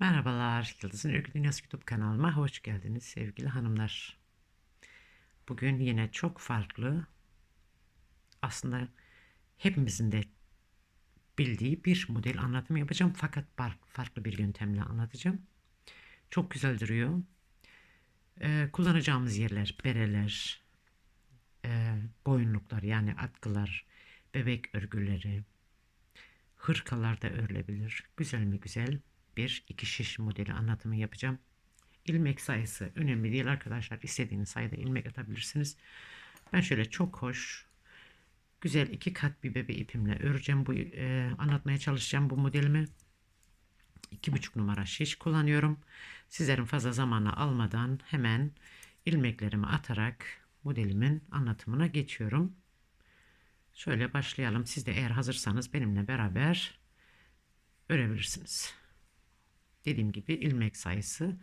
Merhabalar, Yıldız'ın Örgü Dünyası YouTube kanalıma hoş geldiniz sevgili hanımlar. Bugün yine çok farklı, aslında hepimizin de bildiği bir model anlatımı yapacağım. Fakat farklı bir yöntemle anlatacağım. Çok güzel duruyor. Ee, kullanacağımız yerler, bereler, e, boyunluklar yani atkılar, bebek örgüleri, hırkalar da örülebilir. Güzel mi güzel bir iki şiş modeli anlatımı yapacağım. İlmek sayısı önemli değil arkadaşlar. İstediğiniz sayıda ilmek atabilirsiniz. Ben şöyle çok hoş, güzel iki kat bir bebe ipimle öreceğim. Bu e, anlatmaya çalışacağım bu modelimi. iki buçuk numara şiş kullanıyorum. Sizlerin fazla zamanı almadan hemen ilmeklerimi atarak modelimin anlatımına geçiyorum. Şöyle başlayalım. Siz de eğer hazırsanız benimle beraber örebilirsiniz. Dediğim gibi ilmek sayısı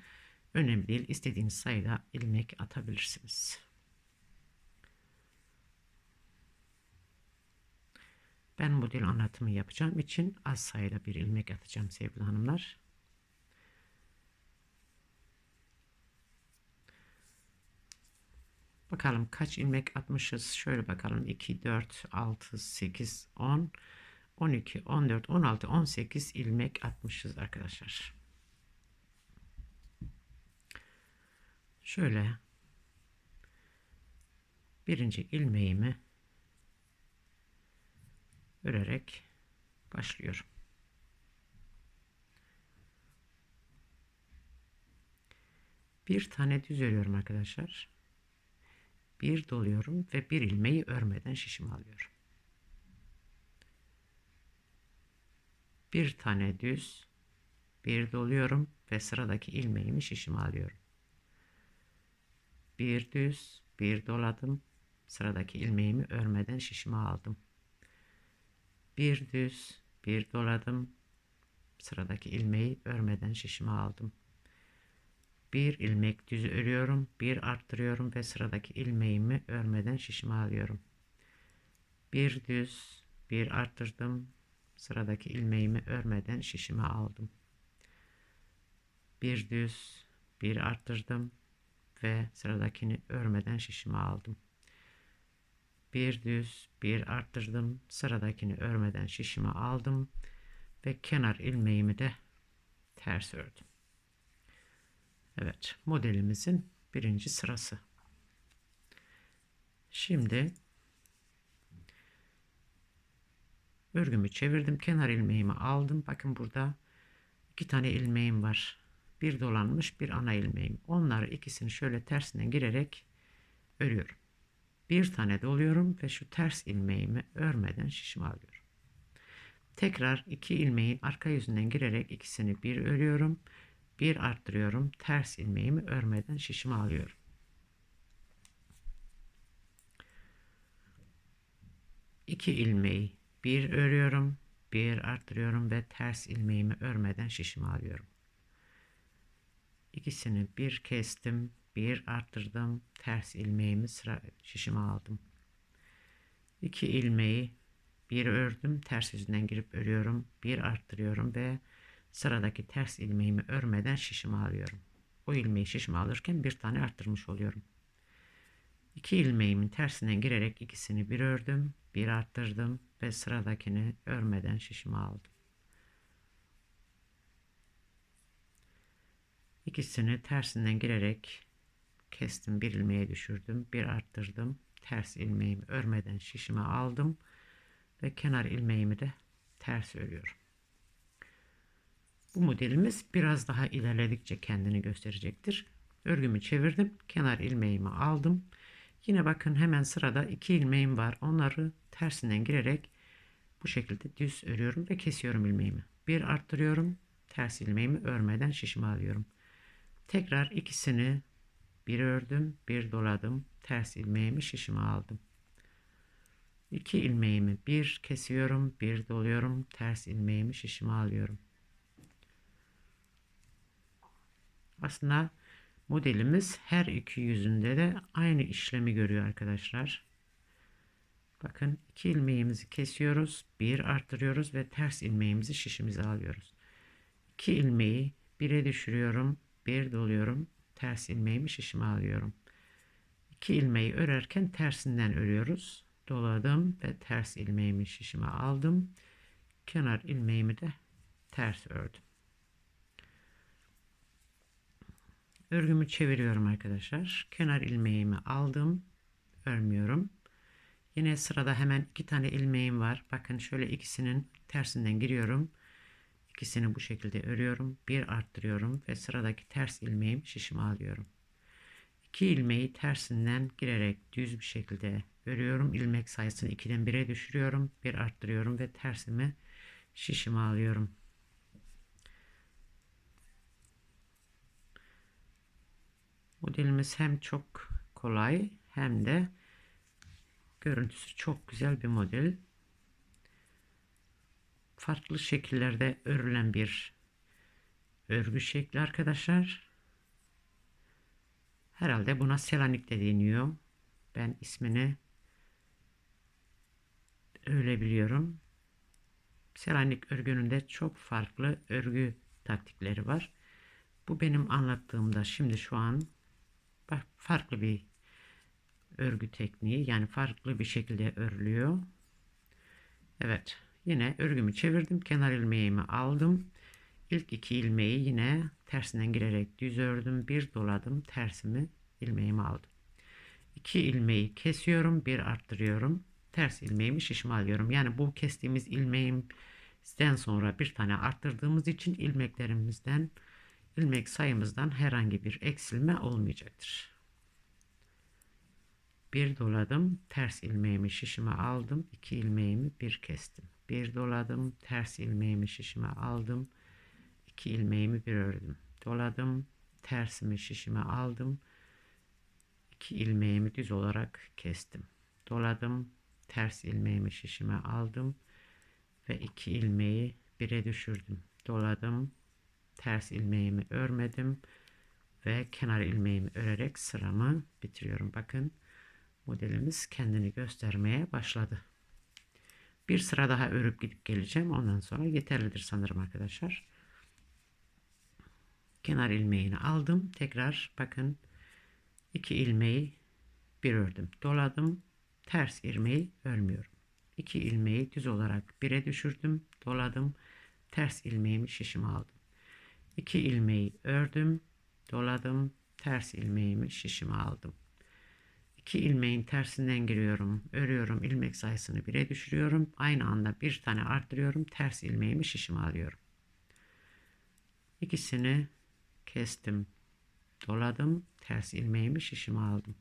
önemli değil. İstediğiniz sayıda ilmek atabilirsiniz. Ben model anlatımı yapacağım için az sayıda bir ilmek atacağım sevgili hanımlar. Bakalım kaç ilmek atmışız. Şöyle bakalım. 2, 4, 6, 8, 10, 12, 14, 16, 18 ilmek atmışız arkadaşlar. Şöyle birinci ilmeğimi örerek başlıyorum. Bir tane düz örüyorum arkadaşlar. Bir doluyorum ve bir ilmeği örmeden şişimi alıyorum. Bir tane düz, bir doluyorum ve sıradaki ilmeğimi şişimi alıyorum bir düz bir doladım. Sıradaki ilmeğimi örmeden şişime aldım. Bir düz bir doladım. Sıradaki ilmeği örmeden şişime aldım. Bir ilmek düz örüyorum bir arttırıyorum ve sıradaki ilmeğimi örmeden şişime alıyorum. Bir düz bir arttırdım. Sıradaki ilmeğimi örmeden şişime aldım. Bir düz bir arttırdım ve sıradakini örmeden şişime aldım. Bir düz bir arttırdım sıradakini örmeden şişime aldım ve kenar ilmeğimi de ters ördüm. Evet modelimizin birinci sırası. Şimdi örgümü çevirdim kenar ilmeğimi aldım. Bakın burada iki tane ilmeğim var bir dolanmış bir ana ilmeğim. Onları ikisini şöyle tersinden girerek örüyorum. Bir tane doluyorum ve şu ters ilmeğimi örmeden şişimi alıyorum. Tekrar iki ilmeğin arka yüzünden girerek ikisini bir örüyorum. Bir arttırıyorum. Ters ilmeğimi örmeden şişimi alıyorum. İki ilmeği bir örüyorum. Bir arttırıyorum ve ters ilmeğimi örmeden şişimi alıyorum. İkisini bir kestim, bir arttırdım, ters ilmeğimi sıra şişime aldım. İki ilmeği bir ördüm, ters yüzünden girip örüyorum, bir arttırıyorum ve sıradaki ters ilmeğimi örmeden şişime alıyorum. O ilmeği şişime alırken bir tane arttırmış oluyorum. İki ilmeğimin tersinden girerek ikisini bir ördüm, bir arttırdım ve sıradakini örmeden şişime aldım. İkisini tersinden girerek kestim. Bir ilmeğe düşürdüm. Bir arttırdım. Ters ilmeğimi örmeden şişime aldım. Ve kenar ilmeğimi de ters örüyorum. Bu modelimiz biraz daha ilerledikçe kendini gösterecektir. Örgümü çevirdim. Kenar ilmeğimi aldım. Yine bakın hemen sırada iki ilmeğim var. Onları tersinden girerek bu şekilde düz örüyorum ve kesiyorum ilmeğimi. Bir arttırıyorum. Ters ilmeğimi örmeden şişime alıyorum. Tekrar ikisini bir ördüm, bir doladım. Ters ilmeğimi şişime aldım. İki ilmeğimi bir kesiyorum, bir doluyorum. Ters ilmeğimi şişime alıyorum. Aslında modelimiz her iki yüzünde de aynı işlemi görüyor arkadaşlar. Bakın iki ilmeğimizi kesiyoruz, bir arttırıyoruz ve ters ilmeğimizi şişimize alıyoruz. İki ilmeği 1'e düşürüyorum. 1 doluyorum. Ters ilmeğimi şişime alıyorum. 2 ilmeği örerken tersinden örüyoruz. Doladım ve ters ilmeğimi şişime aldım. Kenar ilmeğimi de ters ördüm. Örgümü çeviriyorum arkadaşlar. Kenar ilmeğimi aldım. Örmüyorum. Yine sırada hemen iki tane ilmeğim var. Bakın şöyle ikisinin tersinden giriyorum. İkisini bu şekilde örüyorum. Bir arttırıyorum ve sıradaki ters ilmeğim şişime alıyorum. İki ilmeği tersinden girerek düz bir şekilde örüyorum. İlmek sayısını 2'den 1'e düşürüyorum. Bir arttırıyorum ve tersimi şişime alıyorum. Modelimiz hem çok kolay hem de görüntüsü çok güzel bir model. Farklı şekillerde örülen bir örgü şekli arkadaşlar. Herhalde buna Selanik de deniyor. Ben ismini öyle biliyorum. Selanik örgünün de çok farklı örgü taktikleri var. Bu benim anlattığımda şimdi şu an farklı bir örgü tekniği yani farklı bir şekilde örülüyor. Evet yine örgümü çevirdim kenar ilmeğimi aldım. İlk iki ilmeği yine tersinden girerek düz ördüm. Bir doladım tersimi ilmeğimi aldım. İki ilmeği kesiyorum bir arttırıyorum. Ters ilmeğimi şişime alıyorum. Yani bu kestiğimiz ilmeğimizden sonra bir tane arttırdığımız için ilmeklerimizden ilmek sayımızdan herhangi bir eksilme olmayacaktır. Bir doladım, ters ilmeğimi şişime aldım, iki ilmeğimi bir kestim. Bir doladım, ters ilmeğimi şişime aldım, iki ilmeğimi bir ördüm. Doladım, tersimi şişime aldım, iki ilmeğimi düz olarak kestim. Doladım, ters ilmeğimi şişime aldım ve iki ilmeği bire düşürdüm. Doladım, ters ilmeğimi örmedim ve kenar ilmeğimi örerek sıramı bitiriyorum. Bakın modelimiz kendini göstermeye başladı. Bir sıra daha örüp gidip geleceğim. Ondan sonra yeterlidir sanırım arkadaşlar. Kenar ilmeğini aldım. Tekrar bakın iki ilmeği bir ördüm. Doladım. Ters ilmeği örmüyorum. İki ilmeği düz olarak bire düşürdüm. Doladım. Ters ilmeğimi şişime aldım. İki ilmeği ördüm. Doladım. Ters ilmeğimi şişime aldım. 2 ilmeğin tersinden giriyorum. Örüyorum. ilmek sayısını 1'e düşürüyorum. Aynı anda bir tane arttırıyorum. Ters ilmeğimi şişime alıyorum. İkisini kestim. Doladım. Ters ilmeğimi şişime aldım.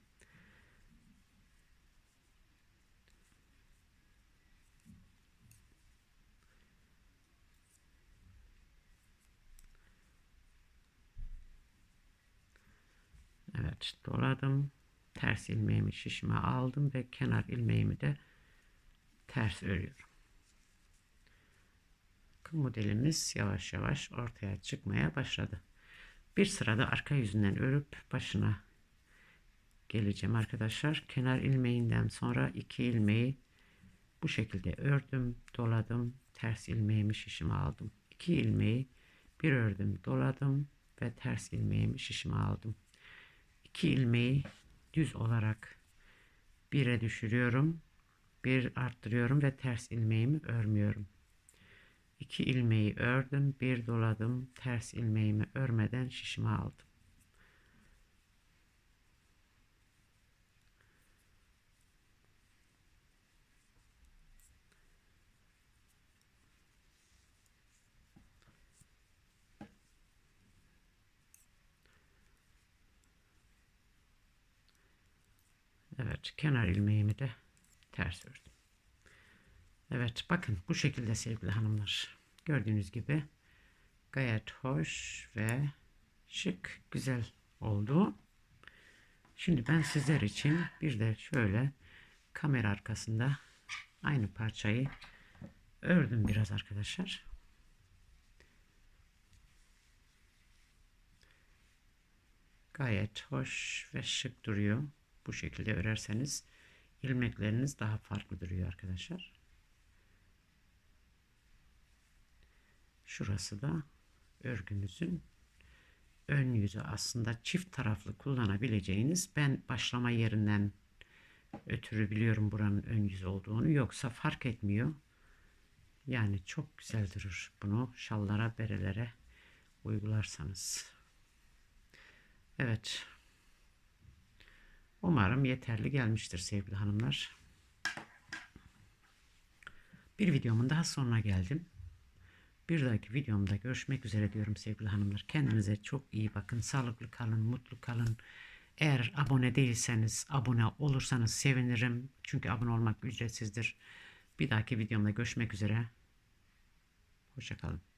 Evet doladım ters ilmeğimi şişime aldım ve kenar ilmeğimi de ters örüyorum. Modelimiz yavaş yavaş ortaya çıkmaya başladı. Bir sırada arka yüzünden örüp başına geleceğim arkadaşlar. Kenar ilmeğinden sonra iki ilmeği bu şekilde ördüm, doladım, ters ilmeğimi şişime aldım. İki ilmeği bir ördüm, doladım ve ters ilmeğimi şişime aldım. İki ilmeği düz olarak 1'e düşürüyorum. Bir arttırıyorum ve ters ilmeğimi örmüyorum. 2 ilmeği ördüm, bir doladım, ters ilmeğimi örmeden şişime aldım. Evet kenar ilmeğimi de ters ördüm. Evet bakın bu şekilde sevgili hanımlar. Gördüğünüz gibi gayet hoş ve şık güzel oldu. Şimdi ben sizler için bir de şöyle kamera arkasında aynı parçayı ördüm biraz arkadaşlar. Gayet hoş ve şık duruyor. Bu şekilde örerseniz ilmekleriniz daha farklı duruyor arkadaşlar. Şurası da örgümüzün ön yüzü aslında çift taraflı kullanabileceğiniz ben başlama yerinden ötürü biliyorum buranın ön yüzü olduğunu yoksa fark etmiyor. Yani çok güzel durur bunu şallara berelere uygularsanız. Evet. Umarım yeterli gelmiştir sevgili hanımlar. Bir videomun daha sonuna geldim. Bir dahaki videomda görüşmek üzere diyorum sevgili hanımlar. Kendinize çok iyi bakın. Sağlıklı kalın, mutlu kalın. Eğer abone değilseniz, abone olursanız sevinirim. Çünkü abone olmak ücretsizdir. Bir dahaki videomda görüşmek üzere. Hoşçakalın.